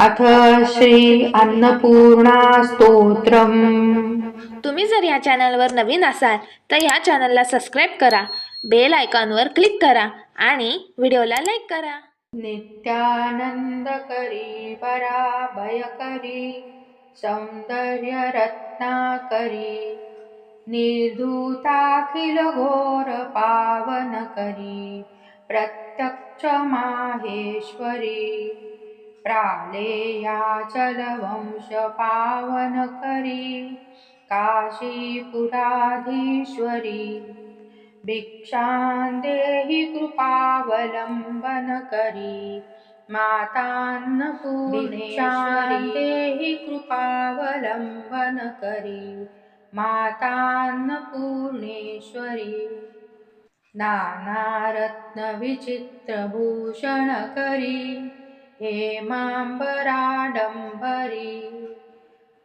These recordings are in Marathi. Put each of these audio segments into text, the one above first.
अथ श्री अन्नपूर्णा स्तोत्रम. तुम्ही जर या चॅनलवर नवीन असाल तर या चॅनलला सबस्क्राईब करा बेल आयकॉनवर क्लिक करा आणि व्हिडिओला लाईक करा. नित्यानंद करी पराभय करी सौंदर्य प्रालेयाचलवंश पावन करी काशीपुराधीश्वरी भिक्षां देहि कृपावलम्बन करी मातान्नपूर्णेश्वरी। देहि कृपावलम्बन करी मातान्नपूर्णेश्वरी। नानारत्नविचित्रभूषण करी हेमाम्बराडम्बरी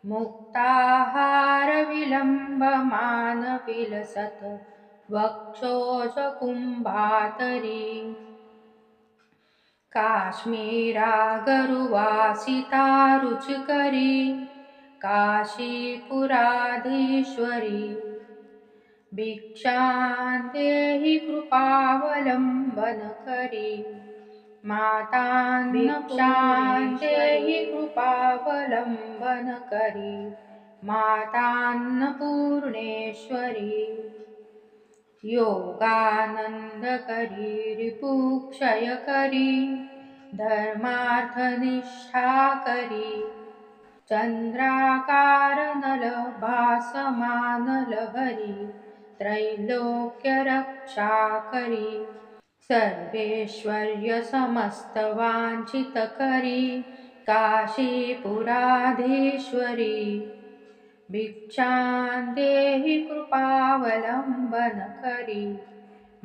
मुक्ताहारविलम्बमानविलसत् वक्षोजकुम्भातरी। काश्मीरागरुवासिता रुचिकरी काशीपुराधीश्वरी। भिक्षां देहि कृपावलम्बन करी कृपावलम्बन करी मातान्नपूर्णेश्वरी योगानन्दकरी रिपुक्षयकरी धर्मार्थनिष्ठाकरी। चन्द्राकारनलभासमानलहरी त्रैलोक्यरक्षाकरी। सर्वेश्वर्यसमस्तवाञ्छितकरी काशीपुराधीश्वरी। भिक्षां देहि कृपावलम्बन करी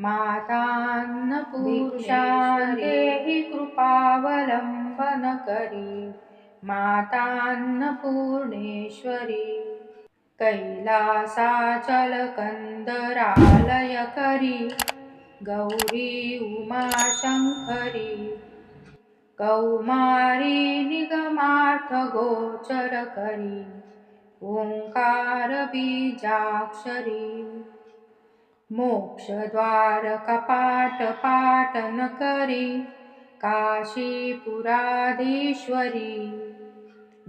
मातान्नपूर्णां देहि कृपावलम्बन करी मातान्नपूर्णेश्वरी। कैलासाचलकन्दरालय करी गौरी उमाशङ्करी। कौमारी निगमार्थगोचरकरी। ओङ्कारबीजाक्षरी। मोक्षद्वारकपाटपाटनकरी बीजाक्षरी मोक्षद्वारकपाटपाटनकरि काशीपुराधीश्वरी।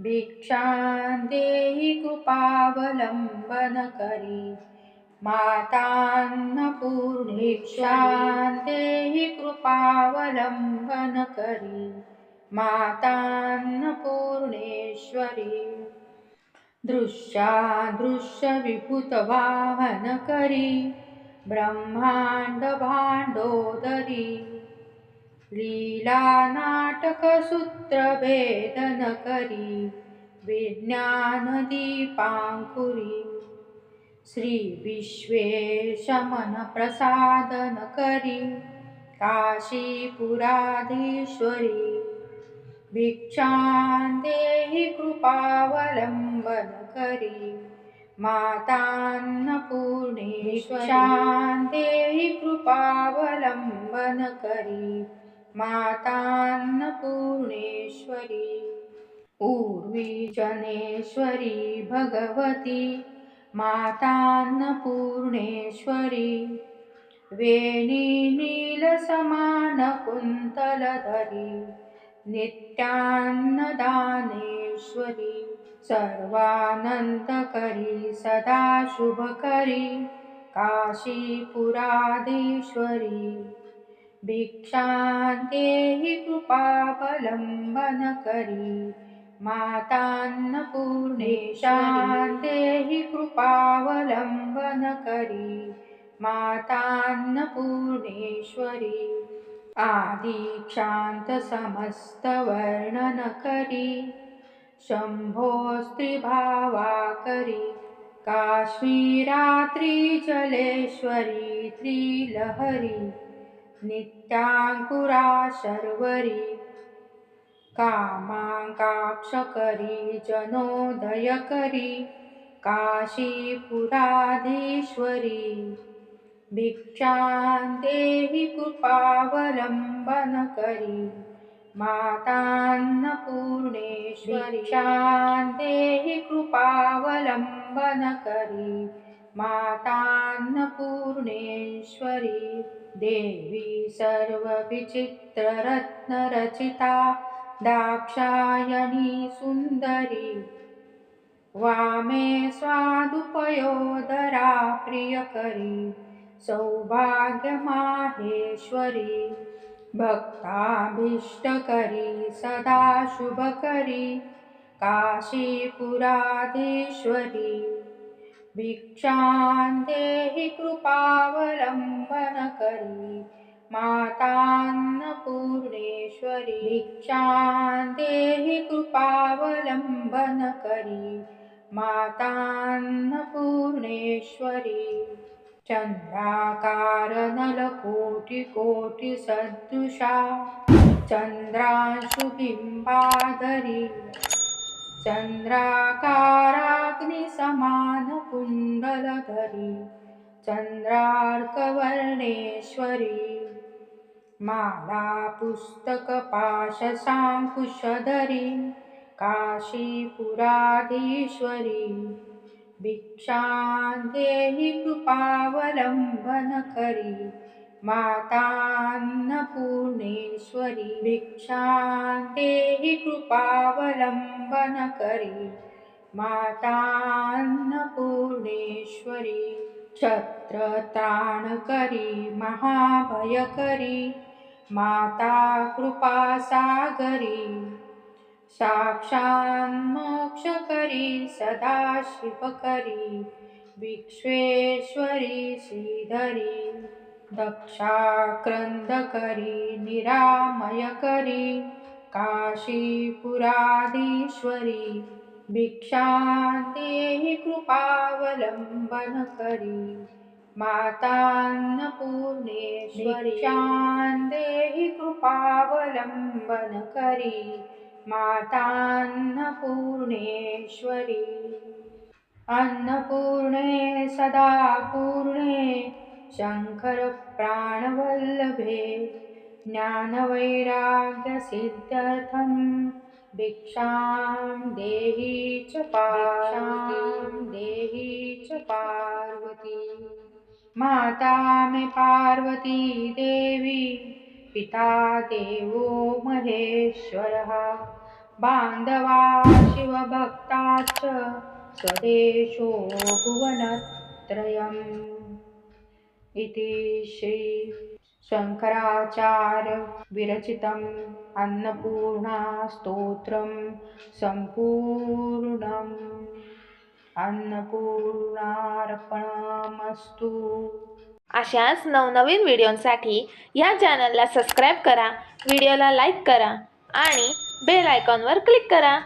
भिक्षा देहि कृपावलम्बनकरी। करी मातान्नपूर्णेक्षां देहि कृपावलम्बन करी मातान्नपूर्णेश्वरी। दृश्यादृश्यविभूतवाहन करी ब्रह्माण्ड भाण्डोदरी श्री विश्वेश मन प्रसादन करी काशीपुराधीश्वरी। भिक्षां देहि कृपावलम्बन करी मातान्नपूर्णेश्वरां देहि कृपावलम्बन करी मातान्नपूर्णेश्वरी। उर्वी जनेश्वरी भगवती मातान्नपूर्णेश्वरी वेणी नीलसमानकुन्तलधरी नित्यान्नदानेश्वरी सर्वानन्दकरी सदा शुभकरी काशीपुराधीश्वरी भिक्षां देहि मातान्नपूर्णेशान्तेहि करी कृपावलम्बन करी। मातान्नपूर्णेश्वरी आदिक्षान्तसमस्तवर्णनकरी शम्भोस्त्रिभावाकरी काश्मीरात्रिजलेश्वरी त्रिलहरी नित्याङ्कुरा शर्वरी। कामाङ्काक्षकरी जनोदयकरी काशीपुराधीश्वरी भिक्षां देहि कृपावलम्बन करी मातान्नपूर्णेश्वरी शान्तेहि कृपावलंबन करी मातान्नपूर्णेश्वरी देवी सर्वविचित्ररत्नरचिता दाक्षायणी सुन्दरी वामे स्वादुपयोदरा प्रियकरी। सौभाग्यमाहेश्वरी। भक्ताभीष्टकरी सदा शुभकरी। काशीपुराधीश्वरी। भिक्षां कृपावलम्बनकरी। कृपावलम्बन मातान्नपूर्णेश्वरी भिक्षां देहि कृपावलम्बन करी मातान्नपूर्णेश्वरी चन्द्राकार नलकोटिकोटिसदृशा चन्द्रांशुबिम्बाधरी चन्द्राकाराग्निसमानकुण्डलधरी। चन्द्रार्कवर्णेश्वरी माला पुस्तकपाशसाङ्कुशधरी काशीपुराधीश्वरी भिक्षां देहि कृपावलम्बन करी मातान्नपूर्णेश्वरी भिक्षां देहि कृपावलम्बन करी मातान्नपूर्णेश्वरी क्षत्रत्राणकरी महाभयकरी माता कृपासागरी साक्षान्मोक्षकरी सदाशिवकरी विश्वेश्वरी श्रीधरी दक्षाक्रन्दकरी निरामयकरी काशीपुराधीश्वरी भिक्षां देहि कृपावलम्बन करी। मातान्नपूर्णेश्वरी भिक्षां देहि कृपावलम्बन करी मातान्नपूर्णेश्वरी। अन्नपूर्णे सदा पूर्णे शङ्करप्राणवल्लभे ज्ञानवैराग्यसिद्ध्यर्थं भिक्षां देहि च पार्वतीं। देहि च पार्वती माता मे पार्वती देवी पिता देवो महेश्वरः। बान्धवा शिवभक्ताश्च स्वदेशो भुवनत्रयम्। इति श्री शङ्कराचार्य विरचितम् अन्नपूर्णास्तोत्रं सम्पूर्णम्। अन्नपूर्णार्पणमस्तु. अशाच नवनवीन व्हिडिओंसाठी या चॅनलला सबस्क्राईब करा व्हिडिओला लाईक करा आणि बेल आयकॉनवर क्लिक करा.